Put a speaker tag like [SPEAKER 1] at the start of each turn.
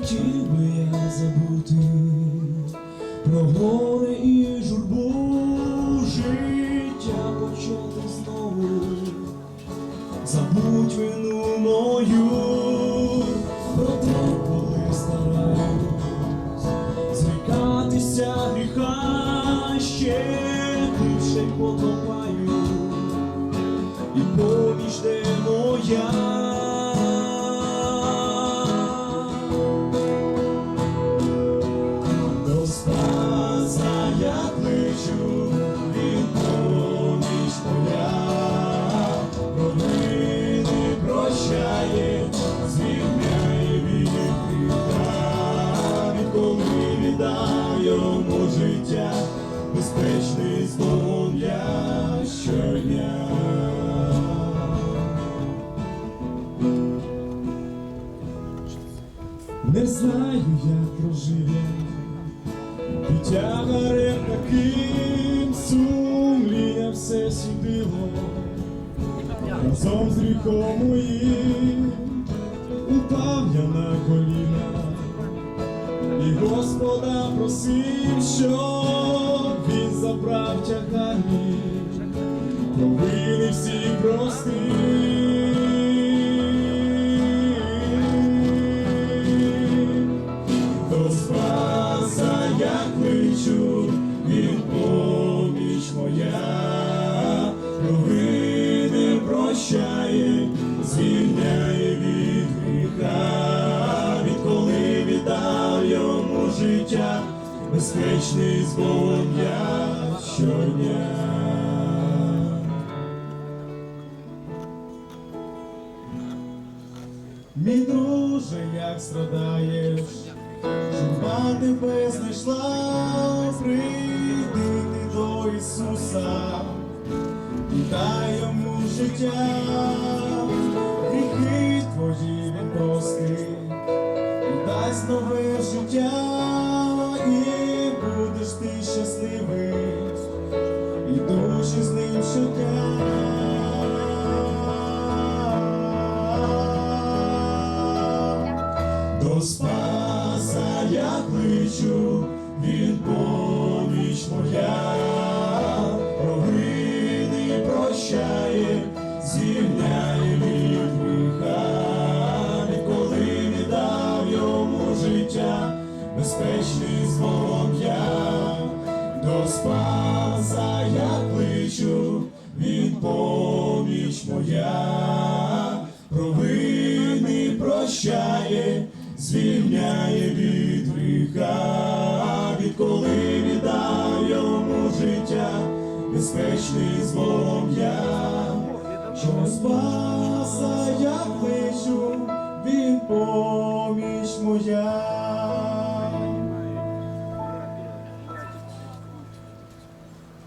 [SPEAKER 1] Хотів би я забути про горе і журбу життя почати знову. Забудь вину мою, про те, коли стараюсь зрікатися гріха ще більше потопаю, і поміж де моя. Життя, безпечний Богом я щодня. Не знаю, як проживе і тягарем таким сумління все сюдило разом з гріхом моїм Просив, щоб він забрав тягар мій, провини всі простив. До Спаса я кличу, він поміч моя, провини прощає, звільняє від гріха, віддав йому життя, безпечний з Богом я щодня. Мій друже, як страдаєш, журба тебе знайшла, прийди ти до Ісуса, і дай йому життя, гріхи твої він простить, і дасть нове життя, ідучи з ним щодня. До Спаса я кличу, він поміч прощає, звільняє від гріха, відколи віддав йому життя, безпечний з Богом я, що спаса я кличу, він поміч моя.